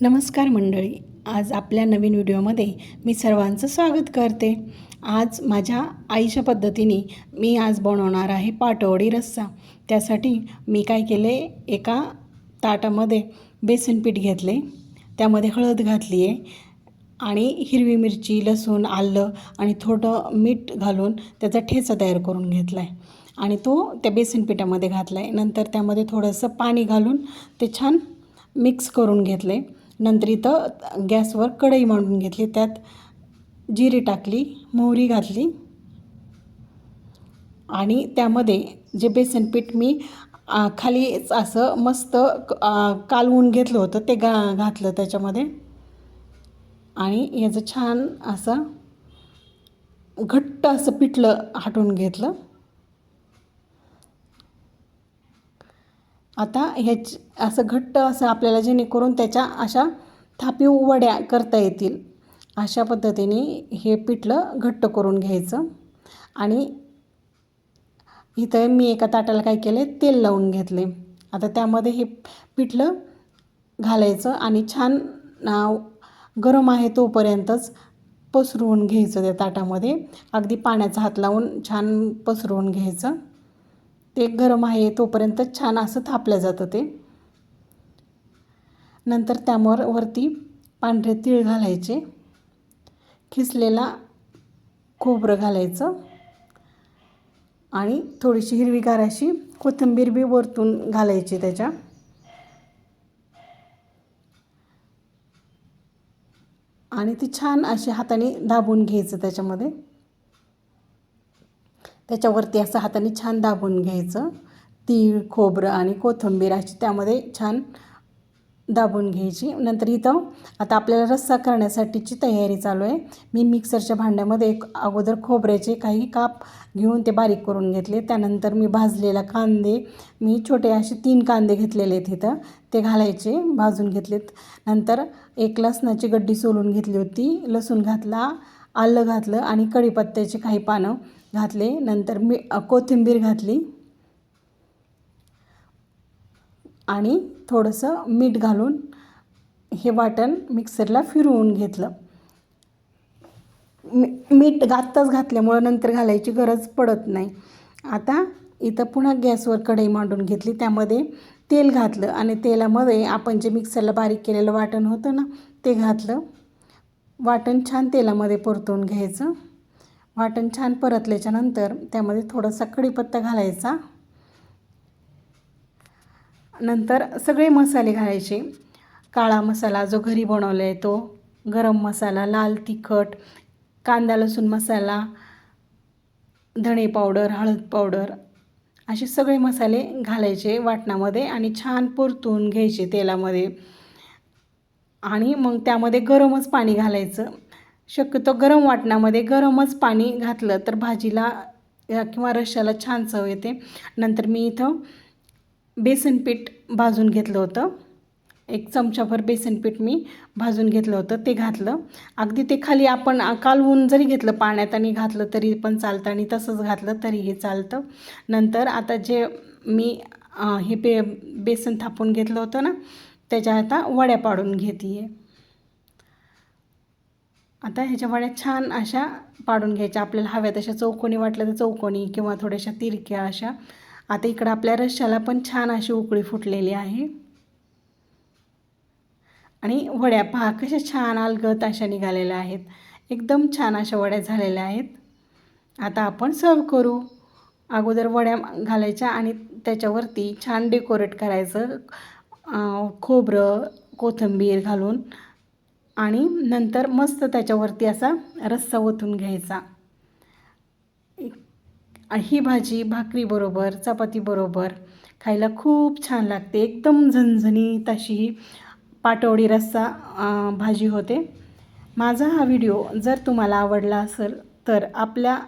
नमस्कार मंडळी आज आपल्या नवीन व्हिडिओमध्ये मी सर्वांचं स्वागत करते. आज माझ्या आईच्या पद्धतीने मी आज बनवणार आहे पाटवडी रस्सा. त्यासाठी मी काय केले एका ताटामध्ये बेसन पीठ घेतले त्यामध्ये हळद घातली आहे आणि हिरवी मिरची लसूण आलं आणि थोडं मीठ घालून त्याचा ठेचा तयार करून घेतला आहे आणि तो त्या बेसन पिठामध्ये घातला आहे नंतर त्यामध्ये थोडंसं पाणी घालून ते छान मिक्स करून घेतले नंतर इथं गॅसवर कढई मांडून घेतली. त्यात जिरी टाकली मोहरी घातली आणि त्यामध्ये जे बेसन पीठ मी खालीच खाली असं मस्त कालवून घेतलं होतं ते गा घातलं त्याच्यामध्ये. आणि याचं छान असं घट्ट असं पिठलं हाटून घेतलं. आता ह्याच असं घट्ट असं आपल्याला जेणेकरून त्याच्या अशा थापीव वड्या करता येतील. अशा पद्धतीने हे पिठलं घट्ट करून घ्यायचं. आणि इथं मी एका ताटाला काय केलं तेल लावून घेतले आता त्यामध्ये हे पिठलं घालायचं आणि छान गरम आहे तोपर्यंतच पसरवून घ्यायचं त्या ताटामध्ये. अगदी पाण्याचा हात लावून छान पसरवून घ्यायचं. ते गरम आहे तोपर्यंत छान असं थापलं जातं ते. नंतर त्यावर वरती पांढरे तीळ घालायचे. खिसलेला खोबरं घालायचं. आणि थोडीशी हिरवीगार अशी कोथिंबीर बी वरतून घालायची त्याच्या. आणि ती छान अशी हाताने दाबून घ्यायचं त्याच्यामध्ये. त्याच्यावरती असं हाताने छान दाबून घ्यायचं. तीळ खोबरं आणि कोथिंबीर अशी त्यामध्ये छान दाबून घ्यायची. नंतर इथं आता आपल्याला रस्सा करण्यासाठीची तयारी चालू आहे. मी मिक्सरच्या भांड्यामध्ये एक अगोदर खोबऱ्याचे काही काप घेऊन ते बारीक करून घेतले. त्यानंतर मी भाजलेला कांदे मी छोटे असे तीन कांदे घेतलेले आहेत इथं. ते घालायचे भाजून घेतलेत. नंतर एक लसणाची गड्डी सोलून घेतली होती. लसूण घातला आलं घातलं आणि कढीपत्त्याचे काही पानं घातले. नंतर मी कोथिंबीर घातली. आणि थोडंसं मीठ घालून हे वाटण मिक्सरला फिरवून घेतलं. मी मीठ घातच घातल्यामुळं नंतर घालायची गरज पडत नाही. आता इथं पुन्हा गॅसवर कढई मांडून घेतली. त्यामध्ये तेल घातलं आणि तेलामध्ये आपण जे मिक्सरला बारीक केलेलं वाटण होतं ना ते घातलं. वाटण छान तेलामध्ये परतून घ्यायचं. वाटण छान परतल्याच्यानंतर त्यामध्ये थोडासा कढीपत्ता घालायचा. नंतर सगळे मसाले घालायचे. काळा मसाला जो घरी बनवला आहे तो गरम मसाला लाल तिखट कांदा लसूण मसाला धणे पावडर हळद पावडर असे सगळे मसाले घालायचे वाटणामध्ये आणि छान परतून घ्यायचे तेलामध्ये. आणि मग त्यामध्ये गरमच पाणी घालायचं. शक्यतो गरम वाटणामध्ये गरमच पाणी घातलं तर भाजीला किंवा रश्याला छान चव येते. नंतर मी इथं बेसन पीठ भाजून घेतलं होतं. एक चमचाभर बेसन पीठ मी भाजून घेतलं होतं ते घातलं. अगदी ते खाली आपण कालवून जरी घेतलं पाण्यात आणि घातलं तरी पण चालतं आणि तसंच घातलं तरीही चालतं. नंतर आता जे मी हे बे बेसन थापून घेतलं होतं ना त्याच्या आता वड्या पाडून घेते आहे आता ह्याच्या वड्या छान अशा पाडून घ्यायच्या. आपल्याला हव्या तशा चौकोनी वाटल्या तर चौकोनी किंवा थोड्याशा तिरक्या अशा. आता इकडं आपल्या रश्श्याला पण छान अशी उकळी फुटलेली आहे. आणि वड्या पहा कशा छान अलगत अशा निघालेल्या आहेत. एकदम छान अशा वड्या झालेल्या आहेत. आता आपण सर्व करू. अगोदर वड्या घालायच्या आणि त्याच्यावरती छान डेकोरेट करायचं. खोबरं कोथिंबीर घालून आणि नंतर मस्त त्याच्यावरती असा रस्सा ओतून घ्यायचा. ही भाजी भाकरीबरोबर चपातीबरोबर खायला खूप छान लागते. एकदम झणझणीत अशी ही पाटवडी रस्सा भाजी होते. माझा हा व्हिडिओ जर तुम्हाला आवडला असेल तर आपल्या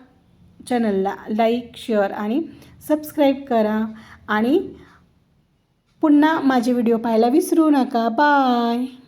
चॅनलला लाईक शेअर आणि सबस्क्राईब करा आणि पुन्हा माझे व्हिडिओ पाहायला विसरू नका. बाय.